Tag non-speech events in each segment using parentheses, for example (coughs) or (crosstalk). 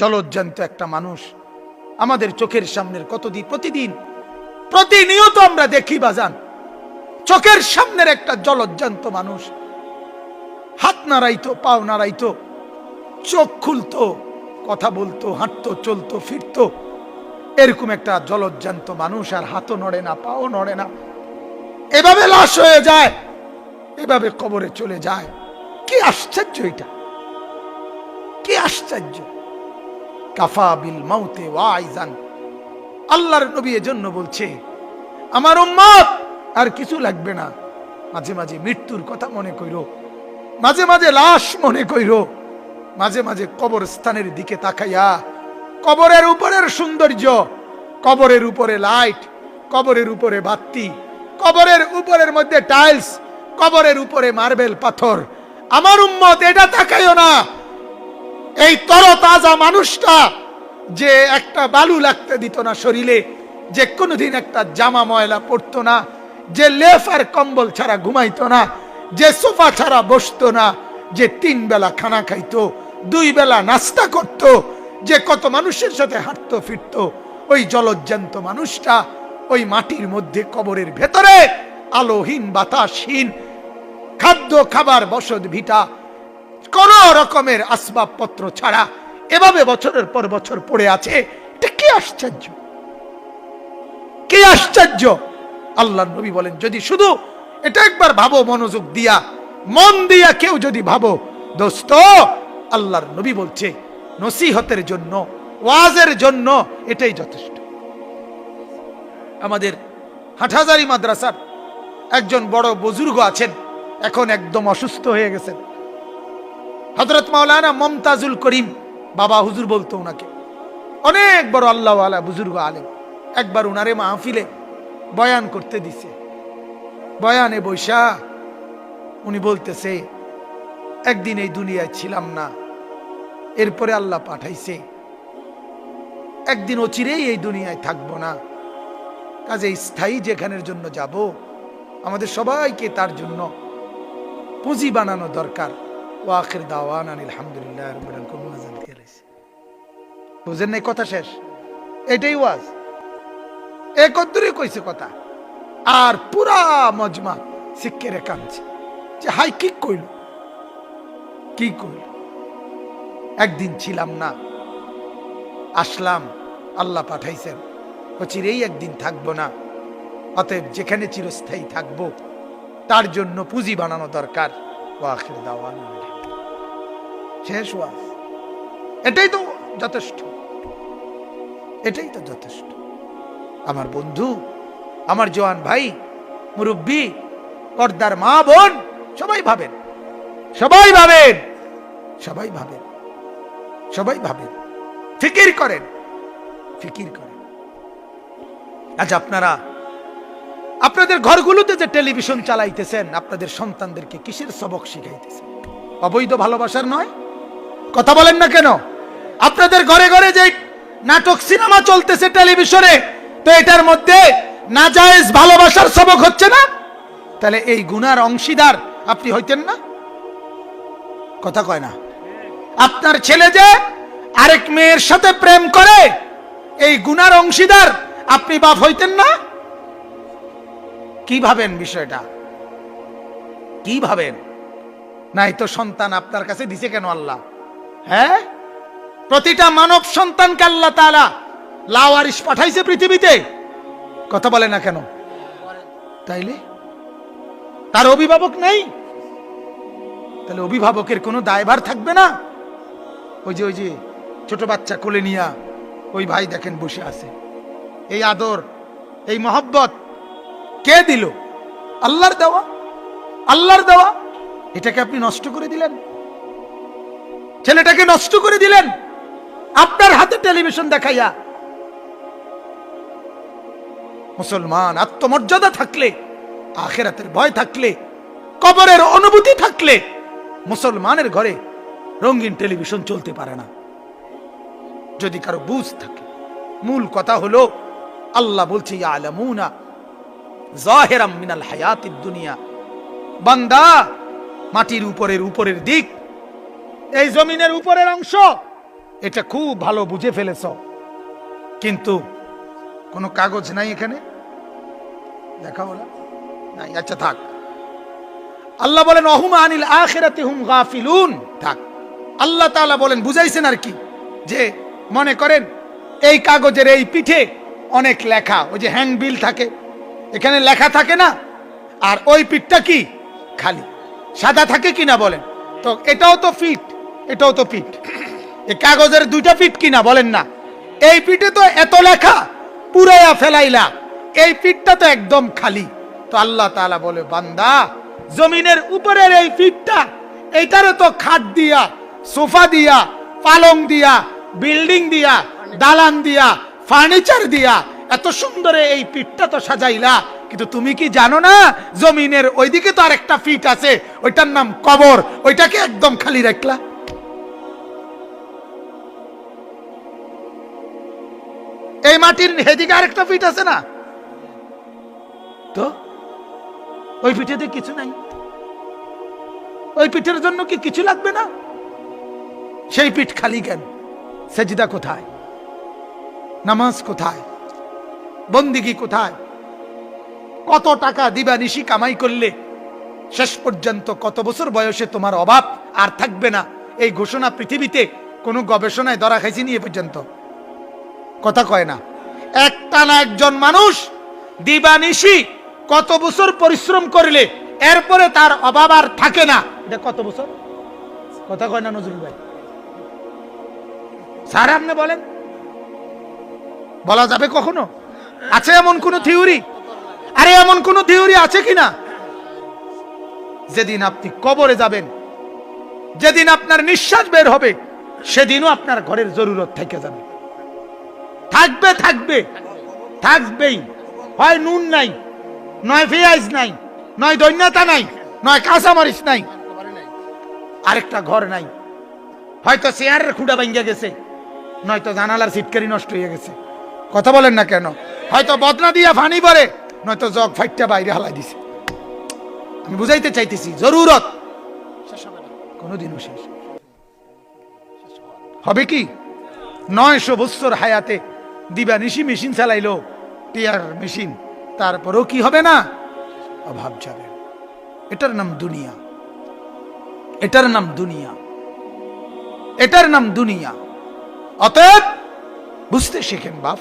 জলজ্জান্ত একটা মানুষ। আমাদের চোখের সামনের কতদিন প্রতিদিন, প্রতিনিয়ত আমরা দেখি বাজান, চোখের সামনের একটা জলজ্জান্ত মানুষ। হাত নাড়াইতো, পাও নাড়াইতো, চোখ খুলতো, কথা বলতো, হাঁটতো, চলতো, ফিরতো। এরকম একটা জলজ্জান্ত মানুষ আর হাতও নড়ে না, পাও নড়ে না। এভাবে লাশ হয়ে যায়, এভাবে কবরে চলে যায়। কি আশ্চর্য এটা! কি আশ্চর্য! কাফা বিল মাউতে ওয়াইজান। আল্লাহর নবী এজন্য বলছে, আমার উম্মত, আর কিছু লাগবে না। মাঝে মাঝে মৃত্যুর কথা মনে কইরো, মাঝে মাঝে লাশ মনে কইর, মাঝে মাঝে কবর স্থানের দিকে তাকাইয়া কবরের উপরের সৌন্দর্য, কবরের উপরে লাইট, কবরের উপরে বাত্তি কবরের উপরের মধ্যে টাইলস, কবরের উপরে মার্বেল পাথর। আমার উম্মত, এটা তাকাইও না। এই তরতাজা মানুষটা যে একটা বালু লাগতে দিত না শরীরে, যে কোনোদিন একটা জামা ময়লা পরতো না, যে লেফ আর কম্বল ছাড়া ঘুমাইতো না, যে সোফা ছাড়া বসতো না, যে তিন বেলা খানা খাইতো, দুই বেলা নাস্তা করত, যে কত মানুষের সাথে হাঁটতো, ফিরতো, ওই জলজ্জান্ত মানুষটা ওই মাটির মধ্যে কবরের ভেতরে আলোহীন বাতাসহীন খাদ্য খাবার বসত ভিটা কোন রকমের আসবাবপত্র ছাড়া এভাবে বছরের পর বছর পড়ে আছে, এটা কি আশ্চর্য? কি আশ্চর্য? আল্লাহ নবী বলেন, যদি শুধু এটা একবার ভাবো, মনোযোগ দিয়া, মন দিয়া কেউ যদি ভাবো, দোস্ত, আল্লাহর নবী বলছে, নসিহতের জন্য, ওয়াজের জন্য এটাই যথেষ্ট। আমাদের হাটহাজারি মাদ্রাসার একজন বড় বুজুর্গ আছেন, এখন একদম অসুস্থ হয়ে গেছেন। হজরত মাওলানা মমতাজুল করিম, বাবা হুজুর বলতো ওনাকে, অনেক বড় আল্লাহ আলা বুজুর্গ আলেম, একবার উনারে মাহফিলে বয়ান করতে দিছে। বয়ানে বৈশা উনি বলতেছে, একদিন এই দুনিয়ায় ছিলাম না, এরপরে আল্লাহ পাঠাইছে, একদিন অচিরেই এই দুনিয়ায় থাকব না, কাজে স্থায়ী যেখানের জন্য যাব, আমাদের সবাইকে তার জন্য পুঁজি বানানো দরকার। ওয়াখির দাওয়ান আলহামদুলিল্লাহ বুঝেন নাই, কথা শেষ। এটাই ওয়াজ। একত্রে কইছে কথা। আর পুরা মজমা শিক্ষেরে কাঁদছে যে হাই, কি কইল? কি কইল? একদিন ছিলাম না। আসলাম, আল্লাহ পাঠাইছেন। অচিরেই একদিন থাকব না। অতএব যেখানে চিরস্থায়ী থাকব, তার জন্য পুঁজি বানানো দরকার। ওয়াখির দাওয়ান শেষ ওয়াজ। এটাই তো যথেষ্ট। এটাই তো যথেষ্ট। আমার বন্ধু, আমার জওয়ান ভাই, মুরব্বী, পর্দার মা বোন, সবাই ভাবেন। সবাই ভাবেন। সবাই ভাবেন। সবাই ভাবেন। ফিকির করেন। ফিকির করেন। আজ আপনারা আপনাদের ঘরগুলোতে যে টেলিভিশন চালাইতেছেন, আপনাদের সন্তানদেরকে কিসের সবক শিখাইতেছেন? অবৈধ ভালোবাসার নয়? কথা বলেন না কেন? আপনাদের ঘরে ঘরে যে নাটক, সিনেমা চলতেছে টেলিভিশনে, তো এটার মধ্যে নাজায়েজ ভালোবাসার সবক হচ্ছে না? তাহলে এই গুনার অংশীদার আপনি হইতেন না? কথা কয় না। আপনার ছেলে যে আরেক মেয়ের সাথে প্রেম করে, এই গুনার অংশীদার আপনি বাপ হইতেন না? কি ভাবেন বিষয়টা? কি ভাবেন? নাই তো সন্তান আপনার কাছে দিছে কেন আল্লাহ? হ্যাঁ? প্রতিটা মানব সন্তানকে আল্লাহ তাআলা লাওয়ারিস পাঠাইছে পৃথিবীতে। কথা বলে না কেন? তাইলে? তার অভিভাবক নেই? তাহলে অভিভাবকের কোনো দায়ভার থাকবে না? ওই যে ওই যে, ছোট বাচ্চা কোলে নিয়া ওই ভাই দেখেন বসে আছে। এই আদর, এই মহব্বত কে দিল? আল্লাহর দেওয়া? আল্লাহর দেওয়া? এটাকে আপনি নষ্ট করে দিলেন। ছেলেটাকে নষ্ট করে দিলেন। আপনার হাতে টেলিভিশন দেখাইয়া। মুসলমান, আত্মমর্যাদা থাকলে, আখেরাতের ভয় থাকলে, কবরের অনুভূতি থাকলে, মুসলমানের ঘরে রঙিন টেলিভিশন চলতে পারে না। যদি কারও বুঝ থাকে, মূল কথা হলো, আল্লাহ বলছে আলামুনা জাহেরাম মিনাল হায়াতিদ দুনিয়া। বান্দা, মাটির উপরের উপরের দিক, এই জমিনের উপরের অংশ, এটা খুব ভালো বুঝে ফেলেছ। কিন্তু কোনো কাগজ নাই এখানে? দেখা হলো? নাই আচ্ছা থাক। আল্লাহ বলেন, অহুম আনিল আখেরাতে হুম গাফিলুন। থাক। আল্লাহ তাআলা বলেন, বুঝাইছেন আর কি? যে মনে করেন, এই কাগজের এই পিঠে অনেক লেখা, ওই যে হ্যান্ডবিল থাকে এখানে লেখা থাকে না? আর ওই পিঠটা কি? খালি। সাদা থাকে কিনা বলেন? তো এটাও তো ফিট এটাও তো পিঠ। এই কাগজের দুইটা পিঠ কিনা বলেন না? এই পিঠে তো এত লেখা, পুরাইয়া ফেলাইলা। এই পিঠটা তো একদম খালি। তো আল্লাহ তাআলা বলে, বান্দা, জমিনের উপরের এই পিঠটা, এইটারও তো খাট দিয়া, সোফা দিয়া, পালং দিয়া, বিল্ডিং দিয়া, দালান দিয়া, ফার্নিচার দিয়া এত সুন্দর এই পিঠটা তো সাজাইলা, কিন্তু তুমি কি জানো না, জমিনের ওইদিকে তো আরেকটা ফিট আছে, ওইটার নাম কবর, ওইটাকে একদম খালি রাখলা? এই মাটির হেদিকে আরেকটা ফিট আছে না? তো? ওই পিঠেতে কিছু নাই। ওই পিঠের জন্য কি কিছু লাগবে না? সেই পিঠ খালি কেন? সেজিদা কোথায়? নামাজ কোথায়? বন্দিগি কোথায়? কত টাকা দিবা নিশি কামাই করলে? শেষ পর্যন্ত কত বছর বয়সে তোমার অভাব আর থাকবে না? এই ঘোষণা পৃথিবীতে কোনো গবেষণায় ধরা খাইছি নি এ পর্যন্ত। কথা কয় না। একটা না একজন মানুষ দিবানিশি কত বছর পরিশ্রম করলে এরপরে তার অভাব আর থাকে না? এটা কত বছর? কথা কয় না নজরুল ভাই। স্যার আপনি বলেন। বলা যাবে কখনো? আছে এমন কোন থিওরি? আরে এমন কোন থিওরি আছে কিনা? যেদিন আপনি কবরে যাবেন, যেদিন আপনার নিঃশ্বাস বের হবে, সেদিনও আপনার ঘরের জরুরত থেকে যাবে। থাকবে থাকবে, থাকবেই। হয় নুন নাই, নয় পেঁয়াজ নাই, নয় দৈন্যতা নাই, নয় কাঁচামরিচ নাই। আরেকটা ঘর নাই। হয়তো চেয়ারের খুঁড়া ভাঙ্গা গেছে, নয়তো জানালার সিটকারি নষ্ট হয়ে গেছে। কথা বলেন না কেন? হয়তো বদনা দিয়া ফানি পরে নয়তো জগ ফাইটটা বাইরে হালাই দিছে। আমি বুঝাইতে চাইতেছি, জরুরত। কোনোদিনও শেষ হবে কি? নয়শো বৎসর হায়াতে দিবা নিশি মেশিন চালাইলো, টিয়ার মেশিন। তারপরেও কি হবে না? অভাব যাবে। এটার নাম দুনিয়া। এটার নাম দুনিয়া। এটার নাম দুনিয়া। অতএব বুঝতে শেখেন বাপ।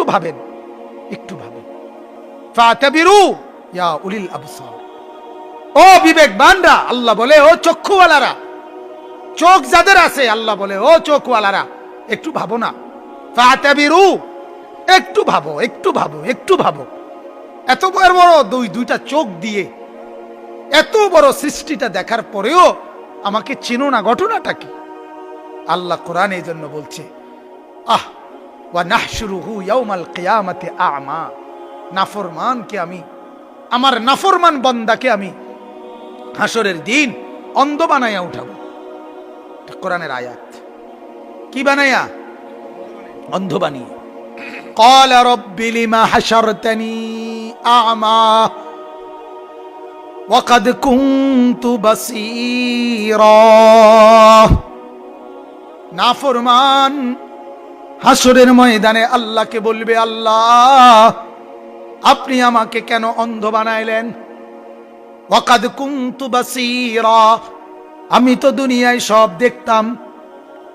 একটু ভাবেন একটু ভাবেন। ফাতাবিরু, ইয়া উলিল ও বিবেকবানরা আল্লাহ বলে, ও চক্ষুওয়ালারা, চোখ যাদের আছে, আল্লাহ বলে, ও চোখওয়ালারা, একটু ভাবো না। ফাতাবিরু, একটু ভাবো একটু ভাবো একটু ভাবো। এত বড় বড় দুই, দুইটা চোখ দিয়ে এত বড় সৃষ্টিটা দেখার পরেও আমাকে চেনো না, ঘটনাটা কি? আল্লাহ কোরআন এই জন্য বলছে, আহ ওয়া নাহশুরুহু ইয়াউমাল কিয়ামাতি আ'মা নাফরমানকে আমি আমার নাফরমান বান্দাকে আমি হাসরের দিন অন্ধ বানাইয়া উঠাবো এটা কোরআনের আয়াত কি বানাইয়া অন্ধ বানিয়ে قال رب لما حشرتني أعمى وقد كنت بصيرا নাফরমান হাসরের ময়দানে আল্লাহকে বলবে, আল্লাহ, আপনি আমাকে কেন অন্ধ বানাইলেন? ওয়াকাদ কুনতু বাসীরা। আমি তো দুনিয়ায় সব দেখতাম,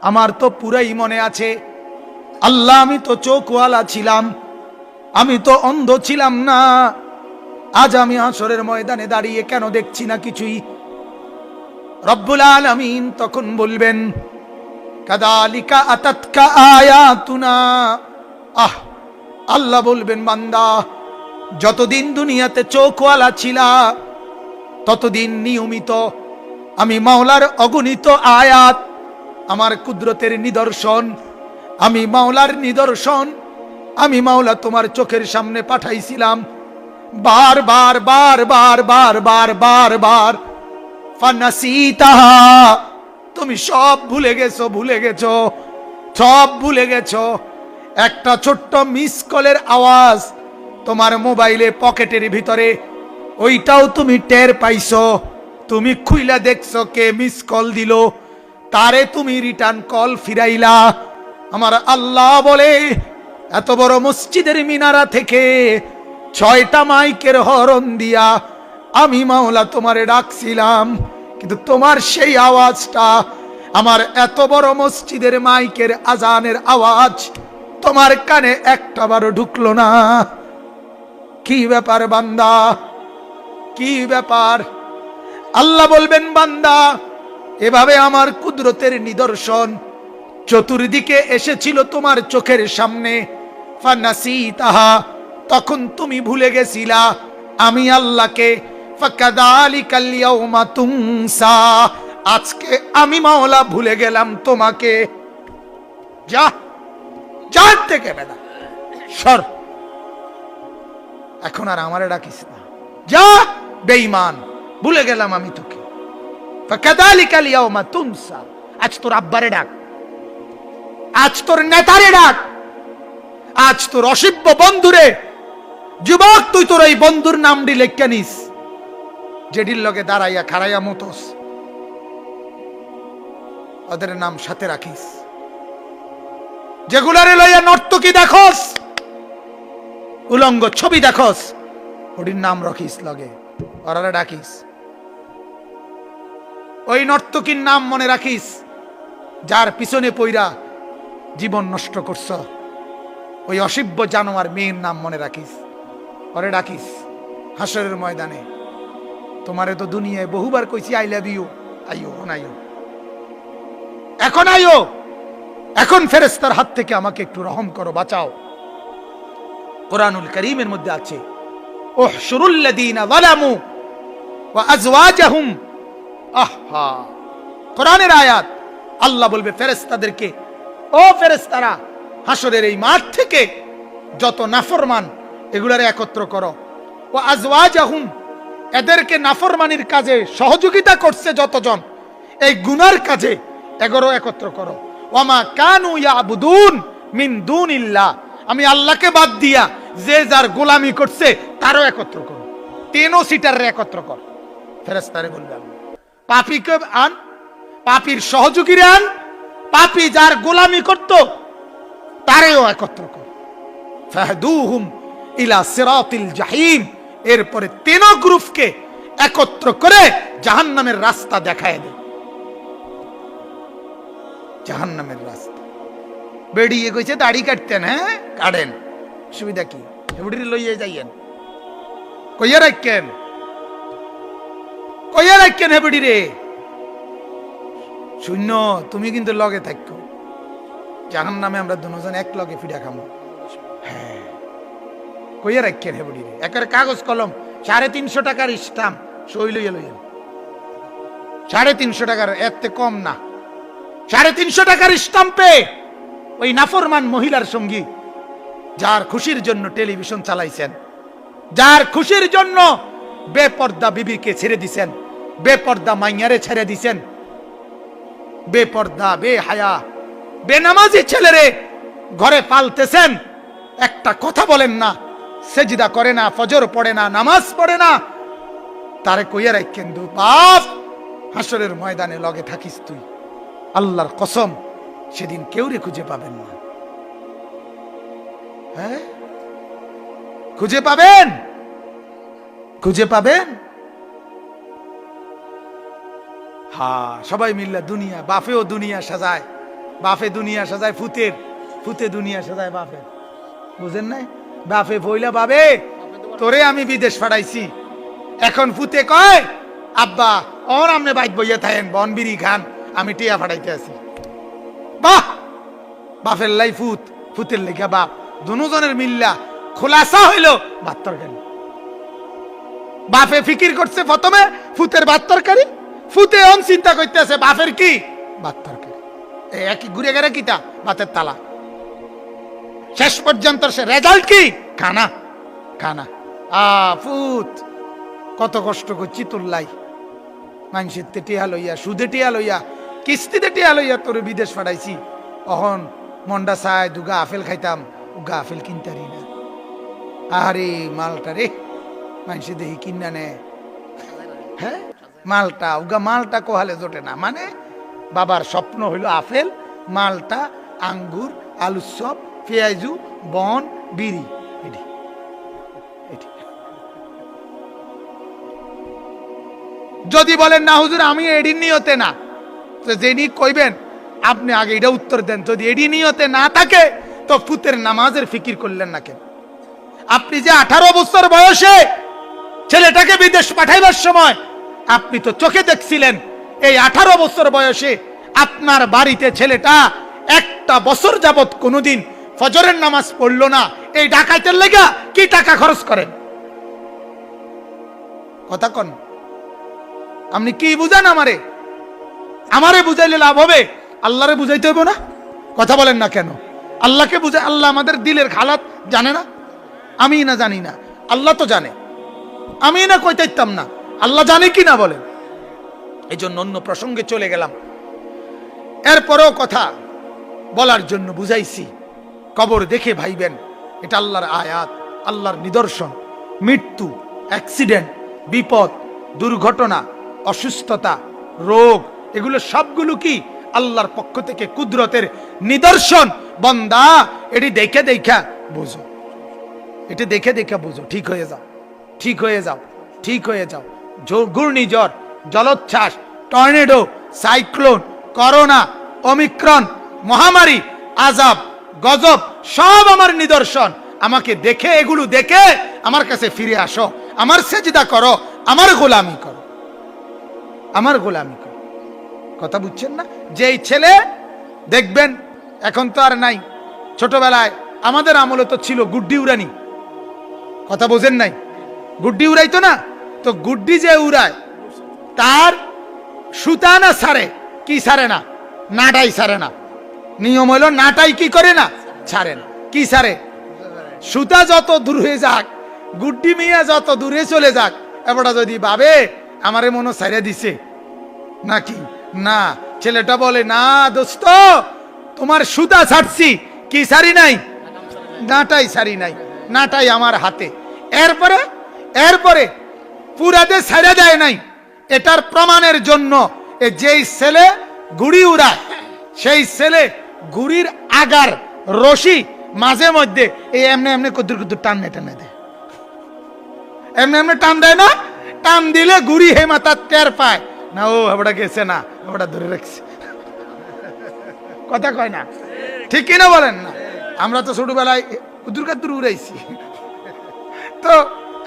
আমার তো পুরাই মনে আছে। আল্লাহ, আমি তো চোখওয়ালা ছিলাম, আমি তো অন্ধ ছিলাম না। আজ আমি আসরের ময়দানে দাঁড়িয়ে কেন দেখছি না কিছুই? রব্বুল আলামিন তখন বলবেন কাদালিকা আতাতকা আয়াতুনা। আহ, আল্লাহ বলবেন, বান্দা, যতদিন দুনিয়াতে চোখওয়ালা ছিলা, ততদিন নিয়মিত আমি মাওলার অগণিত আয়াত, আমার কুদরতের নিদর্শন, আমি মাওলার নিদর্শন, আমি মাওলা তোমার চোখের সামনে পাঠাইছিলাম। বার বার বার বার বার বার বার বার, ফানাসিতাহা। তুমি সব ভুলে গেছো ভুলে গেছো, সব ভুলে গেছো। একটা ছোট্ট মিস কলের আওয়াজ তোমার মোবাইলে পকেটের ভিতরে, ওইটাও তুমি টের পাইছো। তুমি খুইলা দেখছ কে মিস কল দিল, তারে তুমি রিটার্ন কল ফিরাইলা। আমার আল্লাহ বলে, এত বড় মসজিদের মিনারা থেকে ছয়টা মাইকের হরণ দিয়া আমি মাওলা তোমারে ডাকছিলাম। কিন্তু তোমার সেই আওয়াজটা আমার এত বড় মসজিদের মাইকের আজানের আওয়াজ, তোমার কানে একটাবারও ঢুকলো না। কি ব্যাপার বান্দা? কি ব্যাপার? আল্লাহ বলবেন, বান্দা, এভাবে আমার কুদরতের নিদর্শন চতুর্দিকে এসেছিল তোমার চোখের সামনে। তাহা, তখন তুমি ভুলে গেছিলা, আমি আল্লাহকে আজকে আমি মাওলা ভুলে গেলাম তোমাকে। যা যা থেকে বেদা। সর। এখন আর আমারে ডাকিস না। যা, বেঈমান, ভুলে গেলাম আমি তোকে। আজ তোর আব্বারে ডাক। আজ তোর নেতারে ডাক। আজ তোর অসিব্য বন্ধুরে। যুবক, তুই তোর এই বন্ধুর নামটি লেখা নিস। যেটির লগে দাঁড়াইয়া খাড়াইয়া মতোস। ওদের নাম সাথে রাখিস। যেগুলারে লইয়া নর্তকী দেখোস, উলঙ্গ ছবি দেখোস, ওটির নাম রাখিস লগে। ওরারে ডাকিস। ওই নর্তকীর নাম মনে রাখিস, যার পিছনে পইরা জীবন নষ্ট করছ। ওই অসিব্য জানোয়ার মেয়ের নাম মনে রাখিস। ওরে ডাকিস, হাসরের ময়দানে। তোমারে তো দুনিয়ায় বহুবার কইছি আই লাভ ইউ আইও, এখন আইও। এখন আইও। এখন ফেরেস্তার হাত থেকে আমাকে একটু রহম করো, বাঁচাও। কোরআনুল করিমের মধ্যে আছে ওহশুরুল্লাযীনা যালামু ওয়া আহা কোরআনের আয়াত, আল্লাহ বলবে ফেরেস্তাদেরকে ও ফেরেস্তারা হাসরের এই মাঠ থেকে যত নাফরমান, এগুলারে একত্র করো। ও আজওয়াজাহুম এদেরকে নাফরমানির কাজে সহযোগিতা করছে যতজন, এই গুনার কাজে এগারো একত্র করো। ওমা কানু ইয়াবুদুন মিন দুনিল্লাহ। আমি আল্লাহকে বাদ দিয়া যে যার গোলামি করছে তারও একত্র করো। তেনো সিটার একত্র কর। ফেরেস্তারে বলবে। পাপীকে আন? পাপীর সহযোগীরে আন? পাপী যার গোলামি করত, তারেও একত্র কর। ফাহদুহুম ইলা সিরাতিল জাহিম। এরপরে তিন গ্রুপকে একত্র করে জাহান্নামের রাস্তা দেখায় দে জাহান্নামের রাস্তা। বেরিয়ে গেছে, দাড়ি কাটতেন হ্যাঁ? কাটেন। সুবিধা কি? এবারে লইয়ে যাইয়েন। কইয়া রাখেন। কইয়া রাখেন হেবড়ি রে শূন্য, তুমি কিন্তু লগে থাকো। জাহান নামে আমরা দুজন এক লগে ফিডা খামো। কইয়া রাখেন হেবড়ি একের কাগজ, কলম, সাড়ে তিনশো টাকার স্টাম্প, সই লইয়া লইয়েন সাড়ে তিনশো টাকার, এতে কম না। সাড়ে তিনশো টাকার স্টাম্পে ওই নাফরমান মহিলার সঙ্গী, যার খুশির জন্য টেলিভিশন চালাইছেন, যার খুশির জন্য বেপর্দা বিবিকে ছেড়ে দিছেন, বেপর্দা মাইয়ারে ছেড়ে দিছেন, বেপর্দা, বে হায়া, বেনামাজি ছেলেরে ঘরে পালতেছেন। একটা কথা বলেন না সেজদা করে না, ফজর পড়ে না, নামাজ পড়ে না। তারে কইয়া রাখেন দু বাপ হাসরের ময়দানে লগে থাকিস তুই। আল্লাহর কসম, সেদিন কেউরে খুঁজে পাবেন না। হ্যাঁ? খুঁজে পাবেন? খুঁজে পাবেন? হা, সবাই মিল্লা দুনিয়া বাফেও দুনিয়া সাজায়। বাফে দুনিয়া সাজায়, ফুতের। ফুতে দুনিয়া সাজায় বাফে বুঝেন নাই? বাফে বইলা বাবে তোরে আমি বিদেশ পাঠাইছি এখন ফুতে কয়, আব্বা অন আমনে বাইক বইয়া থাকেন বনবিরি খান, আমি টিয়া ফাটাইতে আছি। বাহ! বাফের লাই ফুত ফুতের লেখা বাপ, দুজনের মিল্লা খোলাসা হইল ভাত তরকারি। বাপে ফিকির করছে প্রথমে ফুতের ভাত তরকারি ফুতে অন চিন্তা করতেছে, বাপের কি? ভাত তরকারি। একই, ঘুরে গেলে কিতা? ভাতের তালা। শেষ পর্যন্ত সে রেজাল্ট কি? খানা খানা আ, ফুত। কত কষ্ট করছি তুল্লাই মানুষের টিয়া লইয়া, সুদে টিয়া লইয়া, কিস্তিতে টিয়া লইয়া তোর বিদেশ পাঠাইছি। অহন মন্ডা চায় দুগা আপেল খাইতাম উগা আপেল কিনতারি না। আরে মালটা রে। মানুষে দেখি কিনা নে। হ্যাঁ? মালটা, উগা মালটা কোহালে জোটে না। মানে বাবার স্বপ্ন হইল আপেল, মালটা, আঙ্গুর, আলুর চপ পেঁয়াজু বন, বিড়ি। এটি। এটি। যদি বলেন, না হুজুর, আমি এডি নিয়তে না। তো যিনি কইবেন, আপনি আগে এটা উত্তর দেন। যদি এডি নিয়তে না থাকে, তো ফুতের নামাজের ফিকির করলেন না কেন? আপনি যে আঠারো বছর বয়সে ছেলেটাকে বিদেশ পাঠাইবার সময় আপনি তো চোখে দেখছিলেন, এই আঠারো বছর বয়সে আপনার বাড়িতে ছেলেটা একটা বছর যাবত কোনোদিন ফজরের নামাজ পড়ল না। এই ডাকাইতের লেগা কি টাকা খরচ করেন? কথা কন। আপনি কি বুঝান আমারে? আমারে বুঝাইলে লাভ হবে? আল্লাহরে বুঝাইতে হইব না? কথা বলেন না কেন? আল্লাহকে বুঝাই, আল্লাহ আমাদের দিলের খালাত জানে না? আমি না জানি না। আল্লাহ তো জানে। আমি না কইতাইতাম না। আল্লাহ জানে কি না বলেন? এই জন্য অন্য প্রসঙ্গে চলে গেলাম। এরপরেও কথা বলার জন্য বুঝাইছি। কবর দেখে ভাইবেন, এটা আল্লাহর আয়াত, আল্লাহর নিদর্শন। মৃত্যু অ্যাক্সিডেন্ট বিপদ, দুর্ঘটনা, অসুস্থতা, রোগ, এগুলো সবগুলো কি আল্লাহর পক্ষ থেকে কুদরতের নিদর্শন? বন্দা, এটি দেখে দেখা বুঝো। এটা দেখে দেখে বুঝো, ঠিক হয়ে যাও, ঠিক হয়ে যাও, ঠিক হয়ে যাও। ঘূর্ণিঝড়, জলোচ্ছ্বাস, টর্নেডো, সাইক্লোন, করোনা অমিক্রণ মহামারী, আজাব গজব, সব আমার নিদর্শন। আমাকে দেখে, এগুলো দেখে আমার কাছে ফিরে আসো। আমার সেজদা করো, আমার গোলামি করো। আমার গোলামি করো। কথা বুঝছেন না? যেই ছেলে, দেখবেন, এখন তো আর নাই। ছোটবেলায় আমাদের আমলে তো ছিল গুড্ডি উড়ানি। কথা বোঝেন নাই? গুড্ডি উড়াইতো না? তো গুড্ডি যে উড়ায়, তার সুতা না সারে, কি সারে না? নাটাই সারে না। নিয়ম হইল নাটাই কি করে না? ছাড়ে না কি সারে সুতা যত দূর হয়ে যাক, গুড্ডি মিয়া যত দূরে চলে যাক, এবারটা যদি ভাবে, আমারে মনে সারিয়া দিছে। নাকি? না। ছেলেটা বলে, না দোস্ত, তোমার সুতা ছাড়ছি। কি সারি নাই? নাটাই সারি নাই। নাটাই আমার হাতে। এরপরে এরপরে পুরাতে ছেড়ে দেয় নাই। এটার প্রমাণের জন্য যেই ছেলে গুড়ি উড়ায়, সেই ছেলে গুড়ির আগার রশি মাঝে মধ্যে এই এমনি এমনি কুদুর কুদুর টান টেনে দেয় এমনি এমনি টান দেয় না? টান দিলে গুড়ি হে মাথা টের পায়। না, ও ওটা গেছে না ওটা ধরে রাখছে। কথা কয় না? ঠিক কিনা বলেন? না আমরা তো ছোটবেলায় কুদুর কাদুর উড়াইছি। তো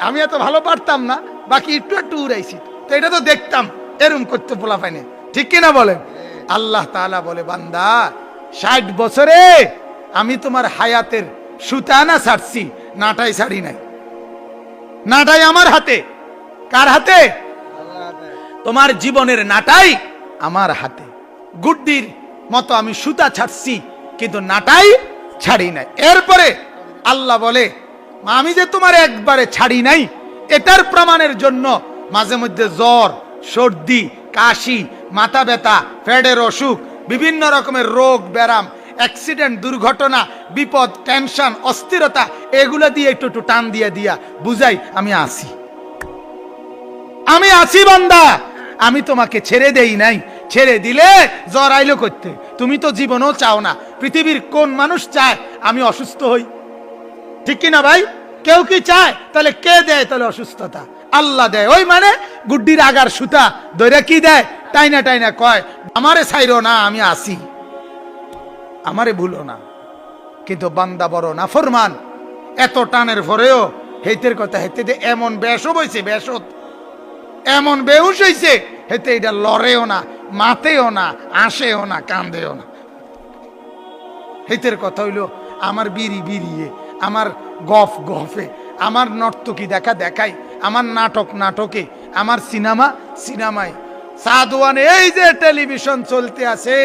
আমি এত ভালো পারতাম না, বাকি একটু একটু উড়াইছি। তো এটা তো দেখতাম, এরম করতে পোলা পাইনি ঠিক কিনা বলেন? আল্লাহ তাআলা বলে, বান্দা ষাট বছরে আমি তোমার হায়াতের সুতানা ছাড়ছি, নাটাই ছাড়ি নাই। নাটাই আমার হাতে। কার হাতে? তোমার জীবনের নাটাই আমার হাতে। গুড্ডির মতো আমি সুতা ছাড়ছি, কিন্তু নাটাই ছাড়ি নাই। এরপরে আল্লাহ বলে আমি যে তোমার একবারে ছাড়ি নাই, এটার প্রমাণের জন্য মাঝে মধ্যে জ্বর, সর্দি, কাশি, মাথা ব্যথা ফ্যাডের অসুখ বিভিন্ন রকমের রোগ ব্যারাম অ্যাক্সিডেন্ট দুর্ঘটনা, বিপদ টেনশন অস্থিরতা, এগুলো দিয়ে একটু একটু টান দিয়ে দিয়া, বুঝাই, আমি আসি আমি আছি, বান্দা। আমি তোমাকে ছেড়ে দেই নাই। ছেড়ে দিলে জ্বর আইলো করতে। তুমি তো জীবনও চাও না। পৃথিবীর কোন মানুষ চায় আমি অসুস্থ হই? ঠিক কি না ভাই? কেউ কি চায়? তাহলে কে দেয় তাহলে অসুস্থতা? আল্লাহ দেয়। ওই মানে গুড্ডির আগার সুতা দৈরা কি দেয়? টাইনা টাইনা কয়, আমারে ছাইরো না, আমি আসি। আমারে ভুলো না, কিন্তু বান্দা বড় না, ফরমান। এত টানের পরেও হেতের কথা হেতে যে এমন বেশও বইছে বেশত এমন বেহুশ হইছে হেতে এটা লড়েও না, মাতেও না, আসেও না, কান্দেও না। হেতের কথা হইল, আমার বিড়ি বিড়িয়ে, আমার গফ গফে, আমার নর্তকী দেখা দেখাই, আমার নাটক নাটকে, আমার সিনেমা সিনেমায় সাদওয়ানে এই যে টেলিভিশন চলতে আছে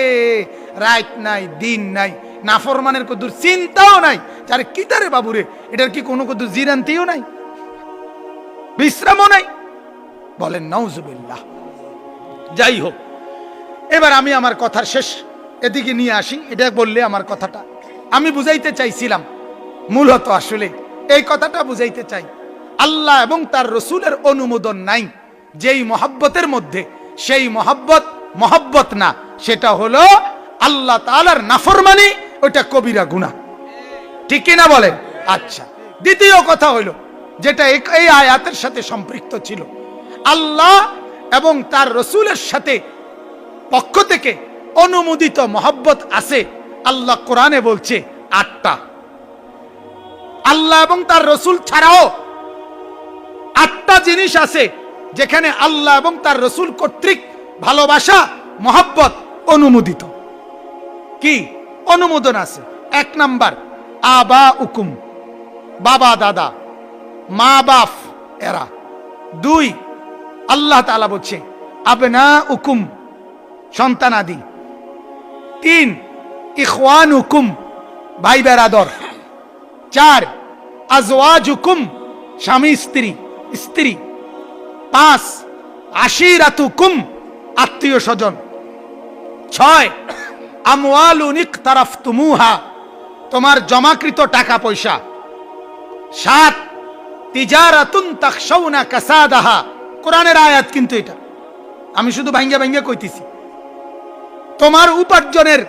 রাত নাই, দিন নাই, নাফরমানের কদুর চিন্তাও নাই। যার কি তারে বাবুরে, এটার কি কোনো কদুর জিরান্তিও নাই? বিশ্রামও নাই। বলেন নওজুবিল্লাহ যাই হোক, এবার আমি আমার কথার শেষ এদিকে নিয়ে আসি, এটা বললে আমার কথাটা। আমি বুঝাইতে চাইছিলাম, মূলত আসলে এই কথাটা বুঝাইতে চাই। আল্লাহ এবং তার রসুলের অনুমোদন নাই, যেই মহাব্বতের মধ্যে সেই মহাব্বত মহাব্বত না, সেটা হলো আল্লাহ তাআলার নাফরমানি ওটা কবিরা গুনাহ। ঠিক কিনা বলেন? আচ্ছা দ্বিতীয় কথা হইল যেটা এই আয়াতের সাথে সম্পৃক্ত ছিল, আল্লাহ এবং তার রসুলের সাথে পক্ষ থেকে অনুমোদিত মহব্বত আছে, আল্লাহ কোরআনে বলছে আটটা। আল্লাহ এবং তার রসুল ছাড়াও আটটা জিনিস আছে যেখানে আল্লাহ এবং তার রসুল কর্তৃক ভালোবাসা, মহব্বত অনুমোদিত। কি? অনুমোদন আছে। এক নাম্বার আবা উকুম বাবা, দাদা, মা, বাপ, এরা। দুই, আল্লাহ তালা বলছে আবনা উকুম সন্তানাদি। তিন ইখওয়ান হুকুম ভাই বেরাদর চার আজওয়াজ হুকুম স্বামী স্ত্রী স্ত্রী। পাঁচ আশিরাত হুকুম আত্মীয় স্বজন। ছয় আমওয়ালুনিক তারাফ তুমুহা তোমার জমাকৃত টাকা পয়সা। সাত, তিজারাতুন তাখশাউনা কাসাদাহা। কোরআনের আয়াত কিন্তু এটা। আমি শুধু ভাঙ্গা ভাঙ্গা কইতেছি। তোমার উপার্জনের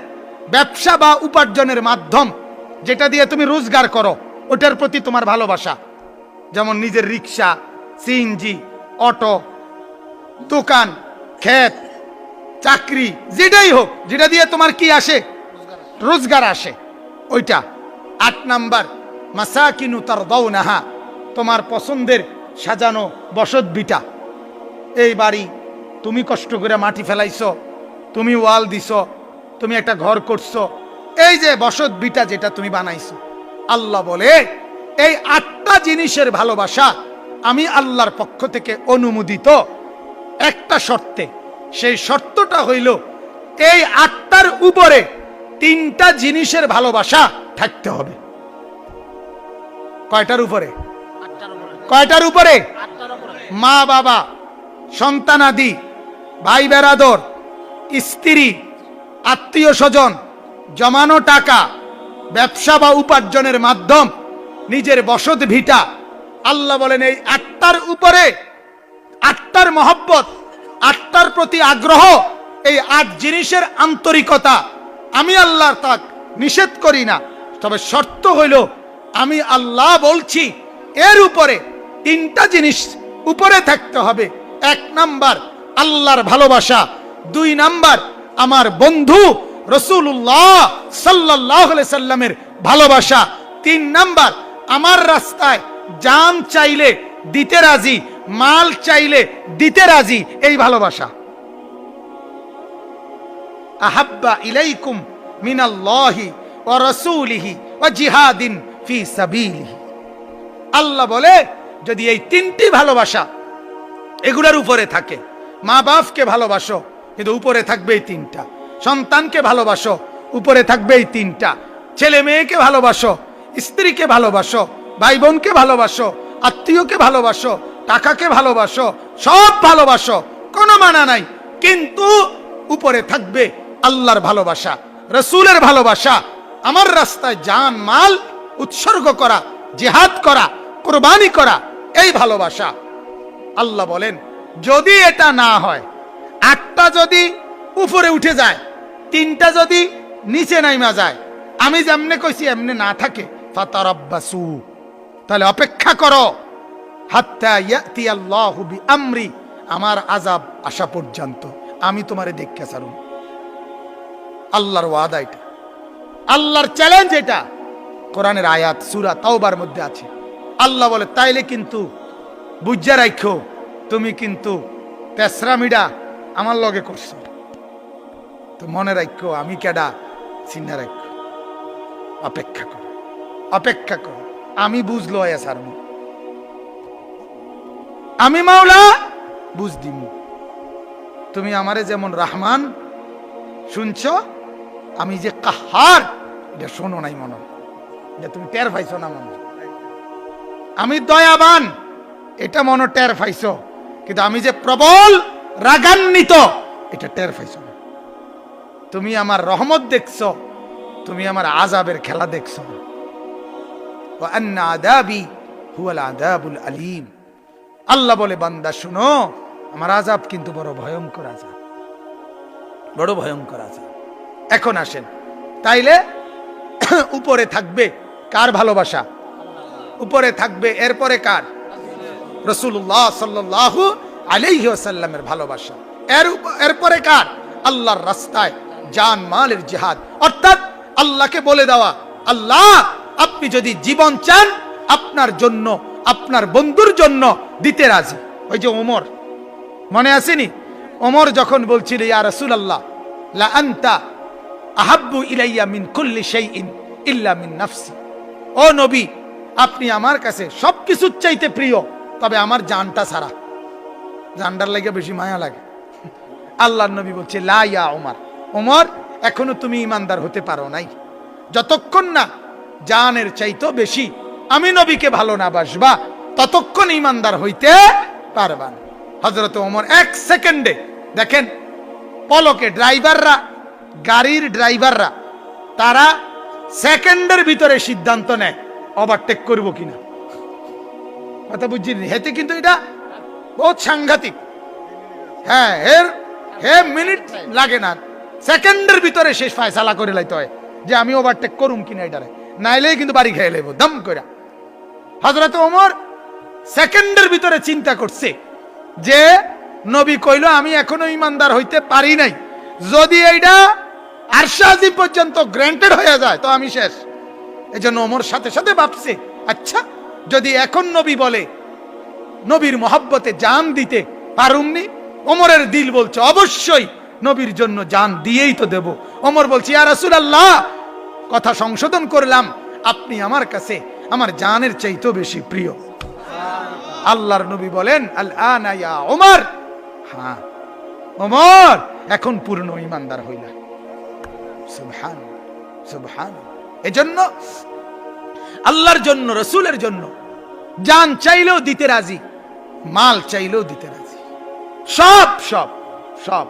ব্যবসা বা উপার্জনের মাধ্যম যেটা দিয়ে তুমি রোজগার করো, ওটার প্রতি তোমার ভালোবাসা। যেমন নিজের রিক্সা, সিএনজি অটো, দোকান, ক্ষেত, চাকরি, যেটাই হোক, যেটা দিয়ে তোমার কি আসে? রোজগার আসে। ওইটা। আট নাম্বার মাসা কিনু তার দৌ নাহা তোমার পছন্দের সাজানো বসত বিটা। এই বাড়ি তুমি কষ্ট করে মাটি ফেলাইছ, তুমি ওয়াল দিছো, তুমি একটা ঘর করছ। এই যে বসত বিটা যেটা তুমি বানাইছো, আল্লাহ বলে, এই আটটা জিনিসের ভালোবাসা আমি আল্লাহর পক্ষ থেকে অনুমোদিত একটা শর্তে। সেই শর্তটা হইল, এই আটটার উপরে তিনটা জিনিসের ভালোবাসা থাকতে হবে। কয়টার উপরে? কয়টার উপরে? মা, বাবা সন্তানাদি ভাই, বেরাদর, স্ত্রী, আত্মীয় স্বজন, জমানো টাকা, ব্যবসা বা উপার্জনের মাধ্যম, নিজের বসত ভিটা আল্লাহ বলেন, এই আটটার উপরে আটটার মহব্বত আটটার প্রতি আগ্রহ, এই আট জিনিসের আন্তরিকতা আমি আল্লাহর তাক নিষেধ করি না। তবে শর্ত হইল, আমি আল্লাহ বলছি, এর উপরে তিনটা জিনিস উপরে থাকতে হবে। এক নাম্বার, আল্লাহর ভালোবাসা। দুই নাম্বার, আমার বন্ধু রসুল্লাহ সাল্লাহ সাল্লামের ভালোবাসা। তিন নাম্বার, আমার রাস্তায় জান চাইলে দিতে রাজি, মাল চাইলে দিতে রাজি, এই ভালোবাসা। আহাব্বা ইলাইকুম মিনাল্লাহি ওয়া রাসূলিহি ওয়া জিহাদিন ফি সাবিলিহি। আল্লাহ বলে, যদি এই তিনটি ভালোবাসা এগুলোর উপরে থাকে মা বাপকে ভালোবাসো, কিন্তু উপরে থাকবে এই তিনটা, সন্তানকে ভালোবাসো, উপরে থাকবে এই তিনটা ছেলে মেয়েকে ভালোবাসো, স্ত্রীকে ভালোবাসো ভাই বোনকে ভালোবাসো, আত্মীয়কে ভালোবাসো, টাকাকে ভালোবাসো, সব ভালোবাসো, কোনো মানা নাই। কিন্তু উপরে থাকবে আল্লাহর ভালোবাসা, রসুলের ভালোবাসা, আমার রাস্তায় জান মাল উৎসর্গ করা, জেহাদ করা, কোরবানি করা, এই ভালোবাসা। আল্লাহ বলেন, যদি এটা না হয় আটটা যদি উপরে উঠে যায়, তিনটা যদি নিচে নাইমা যায়, আমি যেমনে কইছি, এমনি না থাকে। ফাতারাব্বাসু। তাহলে অপেক্ষা করো। আমরি আমার আজাব আসা পর্যন্ত। আমি তোমারে দেখতে ছাড়ুন। আল্লাহর ওয়াদা এটা। আল্লাহর চ্যালেঞ্জ এটা। কোরআনের আয়াত, সুরা তাওবার মধ্যে আছে। আল্লাহ বলে, তাইলে কিন্তু বুঝা রাখো তুমি কিন্তু তেসরা মিডা আমার লগে করছ। তো মনে রাখো আমি কেডা? চিন্তা রাখো অপেক্ষা করো। অপেক্ষা করো। আমি বুঝলো সার আমি মাওলা বুঝ দিমু। তুমি আমারে যেমন রহমান, শুনছ? আমি যে কাহার, এটা শোনো নাই মনে। এটা তুমি টের পাইছো না মনে আমি দয়াবান, এটা মনে টের পাইছো। কিন্তু আমি যে প্রবল, রাগান্বিত, এটা টের পাইছো না। তুমি আমার রহমত দেখছ, তুমি আমার আজাবের খেলা দেখছ না। আল্লাহ বলে, বান্দা, শুনো, আমার আজাব কিন্তু বড় ভয়ঙ্কর আজাব বড় ভয়ঙ্কর আছে এখন আসেন। তাইলে (coughs) উপরে থাকবে কার ভালোবাসা? উপরে থাকবে এরপরে কার? রসুল্লাহ সাল্লাহ আলাইহি ওয়াসাল্লামের ভালোবাসা। এর এরপরে কার? আল্লাহর রাস্তায় জান, মালের জিহাদ। অর্থাৎ আল্লাহকে বলে দেওয়া, আল্লাহ আপনি যদি জীবন চান, আপনার জন্য, আপনার বন্ধুর জন্য দিতে রাজি। ওই যে ওমর, মনে আসেনি? ওমর যখন বলছিল রাসূল আল্লাহ লা আহাব্বু ইলাইয়া মিন কুল্লি শাইইন ইল্লা মিন নাফসি। ও নবী, আপনি আমার কাছে সব কিছুর চাইতে প্রিয়, তবে আমার জানটা ছাড়া। জানটার লাগে বেশি মায়া লাগে। আল্লাহ নবী বলছে, লা ইয়া ওমর। ওমর, এখনও তুমি ইমানদার হতে পারো নাই। যতক্ষণ না জানের চাইতো বেশি। আমি নবীকে ভালো না বাসবা, ততক্ষণ ইমানদার হইতে পারবা না। হজরত ওমর এক সেকেন্ডে, দেখেন, পলকে ড্রাইভাররা, গাড়ির ড্রাইভাররা, তারা সেকেন্ডের ভিতরে সিদ্ধান্ত নেয় ওভারটেক করব কিনা। কথা বুঝছি হেতে কিন্তু এটা বহুত সাংঘাতিক। হ্যাঁ এর হে মিনিট লাগে না। সেকেন্ডের ভিতরে শেষ ফায়সালা করে লাইতে হয় যে আমি ওভারটেক করুম কিনা এটারে। নাইলেই কিন্তু বাড়ি খেয়ে লেবো, দম করে হজরত ওমর সেকেন্ডের ভিতরে চিন্তা করছে যে, নবী কইল, আমি এখনও ইমানদার হইতে পারি নাই। যদি এইটা আরশাজি পর্যন্ত গ্র্যান্টেড হয়ে যায়, তো আমি শেষ। এই জন্য ওমর সাথে সাথে ভাবছে আচ্ছা যদি এখন নবী বলে, নবীর মহাব্বতে জান দিতে পারুমনি? ওমরের দিল বলছে, অবশ্যই, নবীর জন্য জান দিয়েই তো দেব। ওমর বলছে, ইয়া রাসূলুল্লাহ কথা সংশোধন করলাম। আপনি আমার কাছে আমার জানের চাইতেও বেশি প্রিয়। আল্লাহর নবী বলেন ওমর। হ্যাঁ। ওমর, এখন পূর্ণ ইমানদার হইলা। সুবহান সুবহান। এজন্য আল্লাহর জন্য, রসুলের জন্য জান চাইলেও দিতে রাজি, মাল চাইলেও দিতে রাজি। সব সব সব।